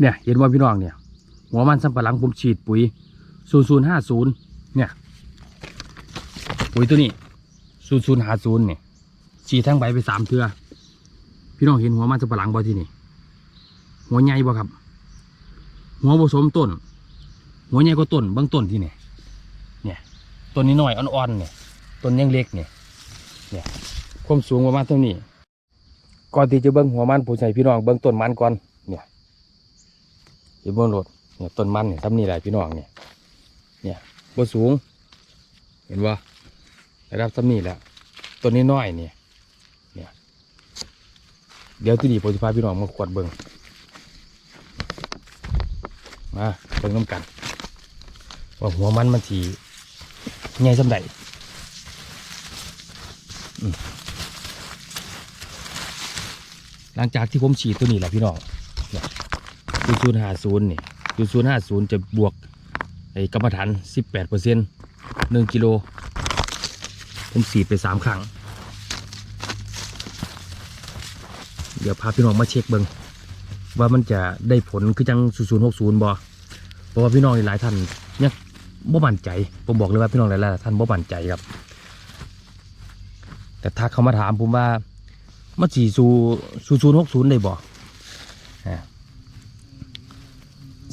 เนี่ย เห็นว่าพี่น้องเนี่ย หัวมันสำปะหลังผมฉีดปุ๋ยศูนย์ศูนย์ห้าศูนย์เนี่ย ปุ๋ยตัวนี้ศูนย์ศูนย์ห้าศูนย์เนี่ย ฉีดทั้งใบไปสามเทือพี่น้องเห็นหัวมันสำปะหลังบ่ที่นี่ หัวใหญ่บ่ครับ หัวผสมต้น หัวใหญ่ก็ต้นเบื้องต้นที่นี่ เนี่ย ต้นนี้หน้อยอ่อนๆ เนี่ย ต้นยังเล็กเนี่ย เนี่ย ความสูงประมาณเท่านี้ ก่อนที่จะเบิ้งหัวมันผมใส่พี่น้องเบิ้งต้นมันก่อน เนี่ยเห็นรถเนี่ยต้นมันเนี่ยทำนี่แหละพี่น้องเนี่ย เนี่ยบ่สูง เห็นว่าระดับทำนี่แหละต้นนี้น้อยเนี่ยเนี่ย เดี๋ยวที่ดีผมจะพาพี่น้องมาขวดเบิ้งมาเบิ้งน้ำกัน ว่าหัวมันมันสีใหญ่สำใดหลังจากที่ผมฉีดตัวนี้แหละพี่น้อง ยูซูนห้าศูนย์นี่ยูซูนห้าศูนย์จะบวกไอ้กรรมฐานสิบแปดเปอร์เซ็นต์หนึ่งกิโลผมฉีดไปสามครั้ง เดี๋ยวพาพี่น้องมาเช็คเบิงว่ามันจะได้ผลคือจังศูนย์หกศูนย์บอเพราะว่าพี่น้องหลายท่านยังบ่มั่นใจ ผมบอกเลยว่าพี่น้องหลายๆท่านบ่มั่นใจครับ แต่ถ้าเขามาถามผมว่ามันสี่สูสูศูนย์หกศูนย์ได้บ่อ่า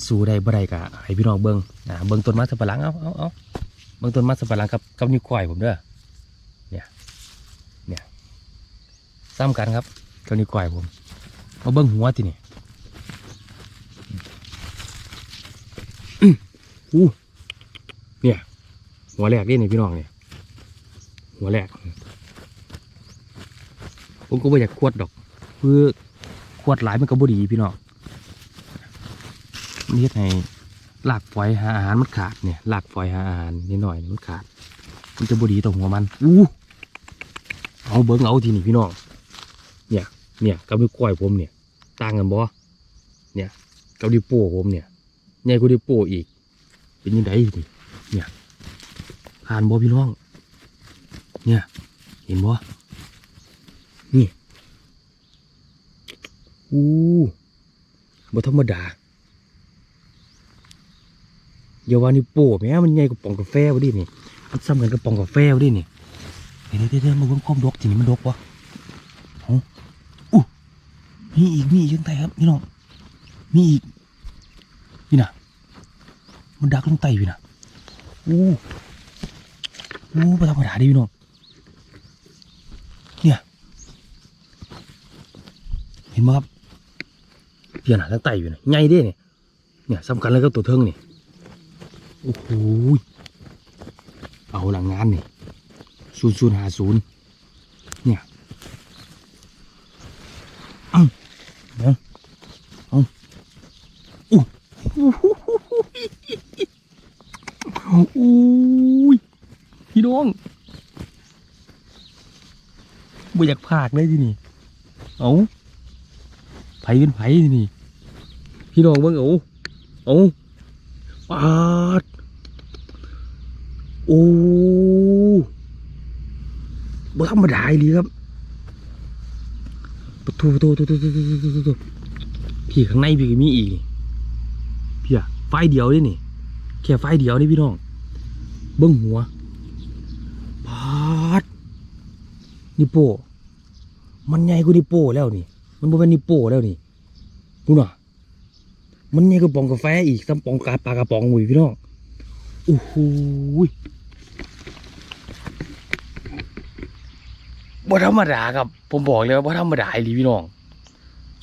สู้ได้บ่ได้กะให้พี่น้องเบิ่งอ่าเบิ่งต้นม้สับปะหลังเอาเอาเอาเบิ่งต้นม้สับปะหลังกับกับนิ้วก้อยผมเด้อเนี่ยเนี่ยซ้ำกันครับกับนิ้วก้อยผมมาเบิ่งหัวทีนี่อู้เนี่ยหัวแรกนี่นี่พี่น้องเนี่ยหัวแรกผมก็ไม่อยากควดดอกคือควดหลายมันก็บ่ดีพี่น้อง เฮ็ดให้ลากฝอยหาอาหารมันขาดเนี่ยหลากฝอยหาอาหารนิดหน่อยมันขาด มันจะบดีต่อหัวมันอู้เอาเบิ้งเอาทีนี่พี่น้องเนี่ย เนี่ยกับนิ้วก้อยผมเนี่ยต่างกันบ่เนี่ยกับดิวโป้ผมเนี่ยใหญ่กว่าดิวโป้อีก เป็นยังไงดิเนี่ยผ่านบ่พี่น้อง เนี่ย เห็นบ่นี่อู้บ่ธรรมดา อย่าว่านี่โป้แม่มันใหญ่กว่าปองกาแฟวะดินี่มันซ้ำกันกับปองกาแฟวะดินี่เดี๋ยวเดี๋ยวเดี๋ยวมาเบิ่งความดกทีนี้มันดกวะเอาอู้มีอีกมีอีกยังไงครับพี่น้องมีอีกนี่นะมันดักลงไตพี่นะอู้อู้บ่ธรรมดาดิพี่น้องเห็นไหมครับเพียนหาทั้งไตอยู่นะใหญ่เด้เนี่ยเนี่ยสำคัญเลยก็ตัวเทิงนี่ โอ้โหเอาหลังงานนี่ศูนย์ศูนย์หาศูนย์เนี่ยเอาเอาเอาอู้อู้ยพี่น้องบ่อยากพากเลยที่นี่เอาไผเป็นไผนี่พี่น้องเบิ่งเอาเอา ปาดโอ้บ่ธรรมดาอีหลีครับประตูประตูประตูประตูประตูพี่ข้างในพี่ก็มีอีกพี่อะไฟเดียวนี่นี่แค่ไฟเดียวนี่พี่น้อง เบิ่งหัวปาดนี่โป้มันใหญ่กว่านิโป้แล้วนี่ มันบ่เป็นนิโป้แล้วนี่ดูน่ะ มันใหญ่กว่าปองกาแฟอีกซ้ำปองกาปลากระป๋องหมุยพี่น้องโอ้โหยบ่ธรรมดาครับ ผมบอกเลยว่าบ่ธรรมดาอีหลีพี่น้อง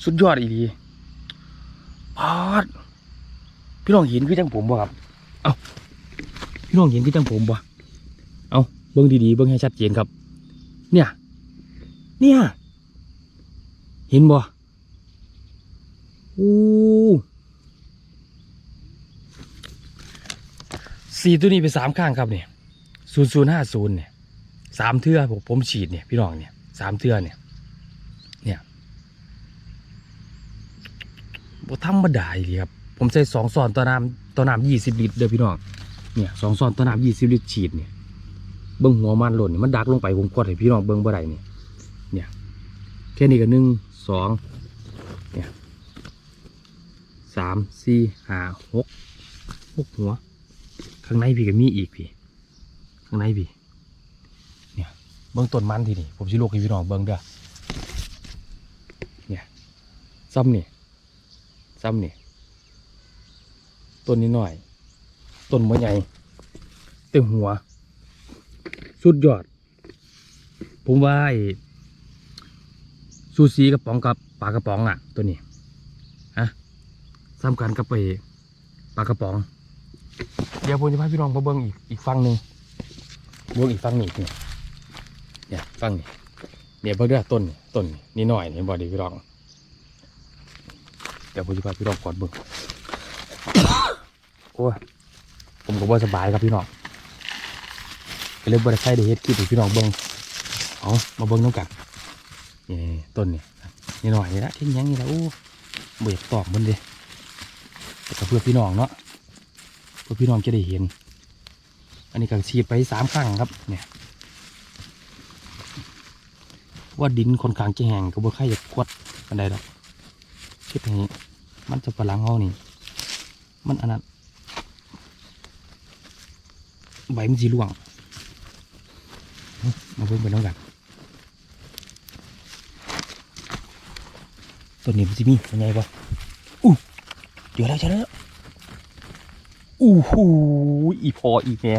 สุดยอดอีหลีพาดพี่น้องเห็นคือจังผมบ่ครับ เอาพี่น้องเห็นคือจังผมบ่เอาเบิ่งดีๆเบิ่งให้ชัดเจนครับ เนี่ย เนี่ย เห็นบ่โอ้ สีตัวนี้ไปสามข้างครับเนี่ยศูนย์ศูนย์ห้าศูนย์เนี่ยสามเทือผมผมฉีดเนี่ยพี่น้องเนี่ยสามเทือเนี่ยเนี่ยบ่ธรรมดาเลยครับผมใส่สองซอนต่อน้ำต่อน้ำยี่สิบลิตรเด้อพี่น้องเนี่ยสองซอนต่อน้ำยี่สิบลิตรฉีดเนี่ยเบิ้งหัวมันหล่นเนี่ยมันดักลงไปผมกดให้พี่น้องเบิ้งบ่ได้เนี่ยเนี่ยแค่นี้ก็หนึ่งสองเนี่ยสามสี่ห้าหกหกหัว ข้างในพี่ก็มีอีกพี่ ข้างในพี่ เนี่ย เบื้องต้นมันทีนี่ ผมสิลูกให้พี่น้องเบื้องเด้อ เนี่ย ซ้ำนี่ ซ้ำนี่ ต้นนี้หน่อย ต้นมะใหญ่เต็มหัว สุดยอด ผมว่าไอ้ซูซีกระป๋องกับปลากระป๋องอะ ตัวนี้ ฮะซ้ำกันกับไปปลากระป๋อง เดี๋ยวผมจะพาพี่น้องมาเบิ้งอีกอีกฝั่งหนึ่งเบิ้งอีกฝั่งนี้นี่เนี่ยฝั่งนี้เนี่ยเบิ้งเด้อต้นต้นนี่หน่อยนี่บอดีพี่น้องเดี๋ยวผมจะพาพี่น้องกอดเบิ้งโอ้ยผมก็บ่สบายครับพี่น้องก็เลยบ่ได้ใช้ได้เฮ็ดคลิปให้พี่น้องเบิ้งเอามาเบิ้งน้ำกันนี่ต้นนี่นี่หน่อยนี่ละที่ยงยังนี่ละโอ้เบ่อยากตอกมันเลยแต่เพื่อพี่น้องเนาะ เพื่อพี่น้องจะได้เห็น อันนี้ก็ฉีดไปสามครั้งครับเนี่ยว่าดินค่อนข้างจะแห้งก็บ่ค่อยจะควดกันได้ดอกคิดให้มันจะปลังเฮานี่ มันอันนั้นใบมันสีร่วงมาเบิ่งไปน้องกันต้นนี้มันสิมีเป็นไงบ่อู้เดี๋ยวแล้วเจอแล้ว อู้หูอีพออีแม่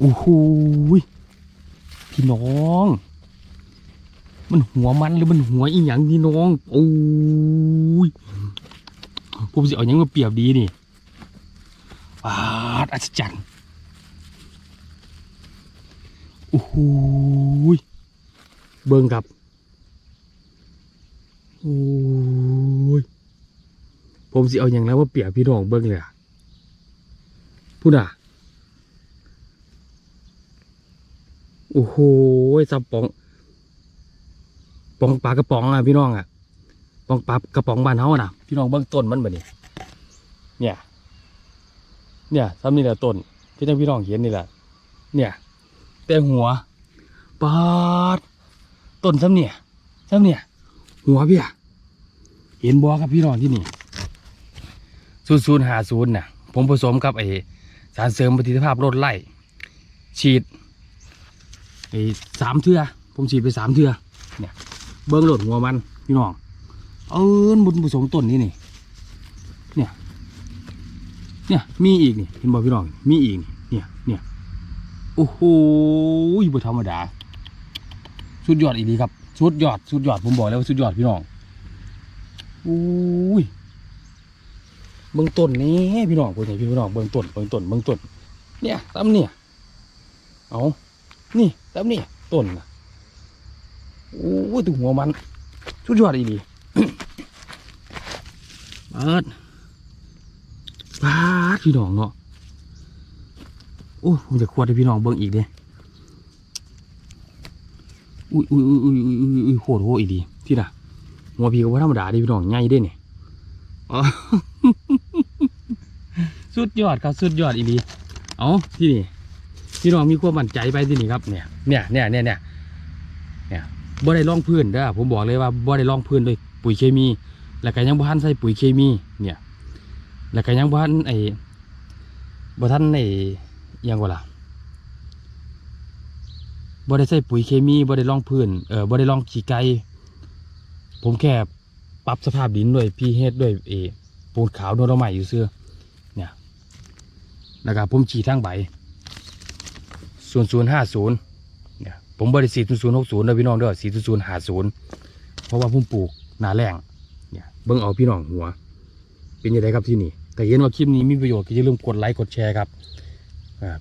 อู้หูพี่น้อง มันหัวมันหรือมันหัวอีหยังพี่น้องโอ้ยผมสิเอาหยังมาเปรียบดีนี่ปาดอัศจรรย์โอ้โหเบิ่งครับโอ้ยผมสิเอาหยังแล้วมาเปียบพี่น้องเบิ่งเลยอะ พูดอะ โอ้โหซับปอง ปองปลากระป๋องอะพี่น้องอะ ปองปลากระป๋องบ้านเฮาน่ะ พี่น้องเบื้องต้นมันแบบนี้ เนี่ย เนี่ยซ้ำนี่แหละต้น ที่ท่านพี่น้องเห็นนี่แหละ เนี่ย แต่หัวปาดต้นซ้ำเนี่ยซ้ำเนี่ย หัวพี่อะเห็นบัวครับพี่น้องที่นี่ศูนย์ศูนย์หาศูนย์น่ะ ผมผสมกับไอ สารเสริมประสิทธิภาพลดไล่ฉีดไอ้สามเทือผมฉีดไปสามเทือเนี่ยเบิ้งหลดหัวมันพี่น้องเออบุญผสมต้นนี่นี่เนี่ยเนี่ยมีอีกนี่เห็นบ่พี่น้องมีอีกนี่เนี่ยเนี่ยโอ้โหบ่ธรรมดาสุดยอดอีกดีครับสุดยอดสุดยอดผมบอกแล้วว่าสุดยอดพี่น้องอุ้ย เบื้องต้นนี่พี่น้องเบื้องพี่น้องเบื้องต้นเบื้องต้นเบื้องต้นเนี่ยตำเนี่ยเอานี่ตำเนี่ยต้นนะโอ้ยตัวหัวมันสุดยอดอีดีเปิดปาดพี่น้องเนาะโอ้ผมจะควดให้พี่น้องเบิ่งอีกเด้อุ้ยอุ้ยอุ้ยอุ้ยอุ้ยอุ้ยอุ้ยโหดโหดอีดีที่น่ะหัวพี่ก็ว่าธรรมดาเดิพี่น้องใหญ่เด้เนี่ยอ๋อ สุดยอดครับสุดยอดอีดีเอาที่นี่พี่น้องมีความมั่นใจไปที่นี่ครับเนี่ยเนี่ยเนี่ยเนี่ยเนี่ยเนี่ยบ่ได้ลองพื้นเด้อผมบอกเลยว่าบ่ได้ลองพื้นด้วยปุ๋ยเคมี แล้วก็ยังบ่ทันใส่ปุ๋ยเคมี เนี่ย แล้วก็ยังบ่ทันไอ้บ่ทันไอ้ยังว่าล่ะบ่ได้ใส่ปุ๋ยเคมีบ่ได้ลองพื้นเออบ่ได้ลองขี้ไก่ผมแค่ปรับสภาพดินด้วยพีเฮ็ดด้วยเอปูนขาวโดนเราใหม่อยู่เสื้อ แล้วก็ผมฉีดทั้งใบศูนย์ศูนย์ห้าศูนย์เนี่ยผมบริสีศูนย์ศูนย์หกศูนย์นะพี่น้องเด้อสี่ศูนย์ศูนย์ห้าศูนย์เพราะว่าผมปลูกหนาแรงเนี่ยเบิ่งเอาพี่น้องหัว เป็นยังไงครับที่นี่แต่เห็นว่าคลิปนี้มีประโยชน์ก็อย่าลืมกดไลค์กดแชร์ครับ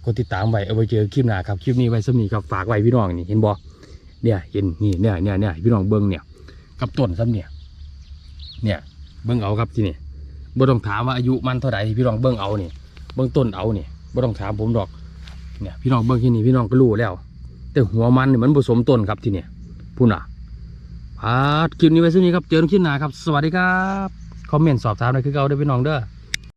กดติดตามไว้เอาไว้เจอคลิปหน้าครับคลิปนี้ไว้สำนีครับฝากไว้พี่น้องนี่เห็นบ่เนี่ยเห็นนี่เนี่ยเนี่ยเนี่ยพี่น้องเบิ่งเนี่ยกับต้นซ้ำเนี่ยเนี่ยเบิ่งเอาครับที่นี่บ่ต้องถามว่าอายุมันเท่าไหร่พี่น้องเบิ่งเอานี่ เบื้องต้นเอาเนี่ยไม่ต้องถามผมดอก เนี่ยพี่น้องเบื้องที่นี่พี่น้องก็รู้แล้ว แต่หัวมันเนี่ยมันผสมต้นครับที่เนี่ยพูน่ะพาดคลิปนี้ไว้สักนี้ครับเจอกันคลิปหน้าครับ สวัสดีครับ คอมเมนต์สอบถามได้คือเก่าได้พี่น้องเด้อ